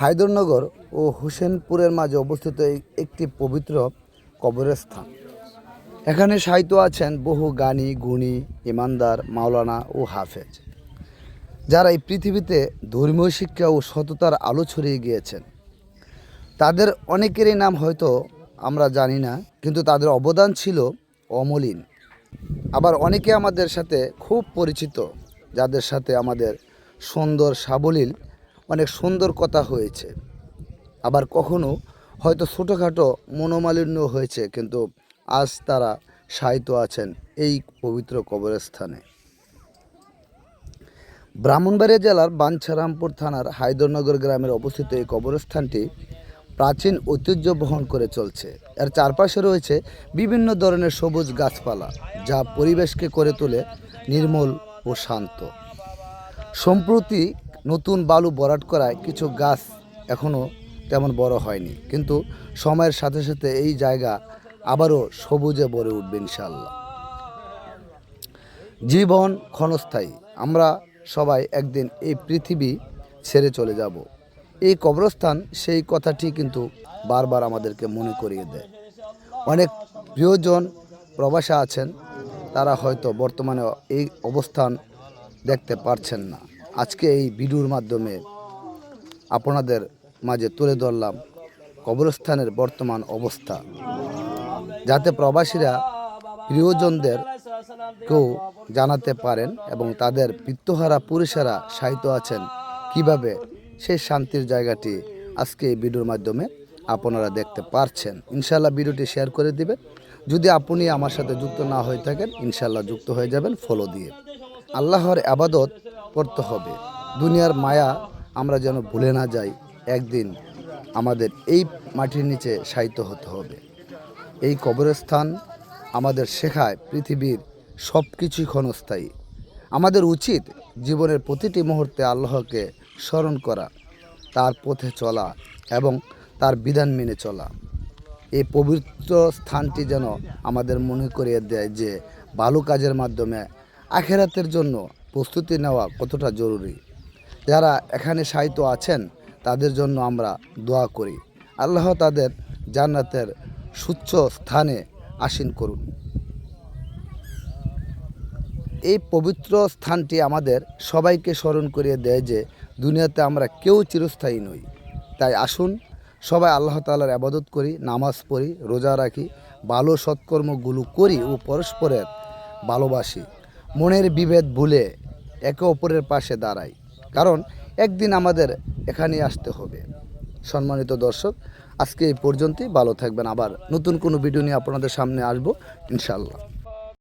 হায়দরনগর ও হোসেনপুরের মাঝে অবস্থিত একটি পবিত্র কবরস্থান। এখানে সাহিত্য আছেন বহু গানী, গুণী, ইমানদার, মাওলানা ও হাফেজ, যারা এই পৃথিবীতে ধর্মীয় শিক্ষা ও সততার আলো ছড়িয়ে গিয়েছেন। তাদের অনেকেরই নাম হয়তো আমরা জানি না, কিন্তু তাদের অবদান ছিল অমলিন। আবার অনেকে আমাদের সাথে খুব পরিচিত, যাদের সাথে আমাদের সুন্দর সাবলীল অনেক সুন্দর কথা হয়েছে। আবার কখনো হয়তো ছোটোখাটো মনোমালিন্য হয়েছে, কিন্তু আজ তারা সাহিত্য আছেন এই পবিত্র কবরস্থানে। ব্রাহ্মণবাড়িয়া জেলার বাঞ্ছারামপুর থানার হায়দরনগর গ্রামের অবস্থিত এই কবরস্থানটি প্রাচীন ঐতিহ্য বহন করে চলছে। এর চারপাশে রয়েছে বিভিন্ন ধরনের সবুজ গাছপালা, যা পরিবেশকে করে তোলে নির্মল ও শান্ত। সম্প্রতি নতুন বালু বরাট করায় কিছু গাছ এখনও তেমন বড় হয়নি। কিন্তু সময়ের সাথে সাথে এই জায়গা আবারও সবুজে ভরে উঠবে ইনশাল্লাহ জীবন ক্ষণস্থায়ী। আমরা সবাই একদিন এই পৃথিবী ছেড়ে চলে যাব। এই কবরস্থান সেই কথাটি কিন্তু বারবার আমাদেরকে মনে করিয়ে দেয়। অনেক প্রিয়জন প্রবাসে আছেন, তারা হয়তো বর্তমানে এই অবস্থান দেখতে পারছেন না। আজকে এই ভিডিওর মাধ্যমে আপনাদের মাঝে তুলে ধরলাম কবরস্থানের বর্তমান অবস্থা। যাতে প্রবাসীরা প্রিয়জনদের কেউ জানাতে পারেন এবং তাদের পিত্তহারা, পুরুষেরা সাহিত্য আছেন কীভাবে, সেই শান্তির জায়গাটি আজকে এই ভিডিওর মাধ্যমে আপনারা দেখতে পারছেন। ইনশাল্লাহ ভিডিওটি শেয়ার করে দিবেন। যদি আপনি আমার সাথে যুক্ত না হয়ে থাকেন ইনশাল্লাহ যুক্ত হয়ে যাবেন ফলো দিয়ে। আল্লাহর আবাদত করতে হবে। দুনিয়ার মায়া আমরা যেন ভুলে না যাই, একদিন আমাদের এই মাটির নিচে সাহিত্য হতে হবে। এই কবরস্থান আমাদের শেখায় পৃথিবীর সব কিছুই ক্ষণস্থায়ী। আমাদের উচিত জীবনের প্রতিটি মুহূর্তে আল্লাহকে স্মরণ করা, তার পথে চলা এবং তার বিধান মেনে চলা। এই পবিত্র স্থানটি যেন আমাদের মনে করিয়ে দেয় যে ভালো কাজের মাধ্যমে আখেরাতের জন্য প্রস্তুতি নেওয়া কতটা জরুরি? যারা এখানে সাহিত্য আছেন, তাদের জন্য আমরা দোয়া করি। আল্লাহ তাদের জান্নাতের সুচ্ছ স্থানে আসীন করুন। এই পবিত্র স্থানটি আমাদের সবাইকে স্মরণ করিয়ে দেয় যে, দুনিয়াতে আমরা কেউ চিরস্থায়ী নই। তাই আসুন, সবাই আল্লাহ তালার আবাদত করি, নামাজ পড়ি, রোজা রাখি, ভালো সৎকর্মগুলো করি ও পরস্পরের ভালোবাসি। মনের বিভেদ ভুলে একে অপরের পাশে দাঁড়াই। কারণ একদিন আমাদের এখানে আসতে হবে। সম্মানিত দর্শক, আজকে এই পর্যন্তই। ভালো থাকবেন। আবার নতুন কোনো ভিডিও নিয়ে আপনাদের সামনে আসব ইনশাল্লাহ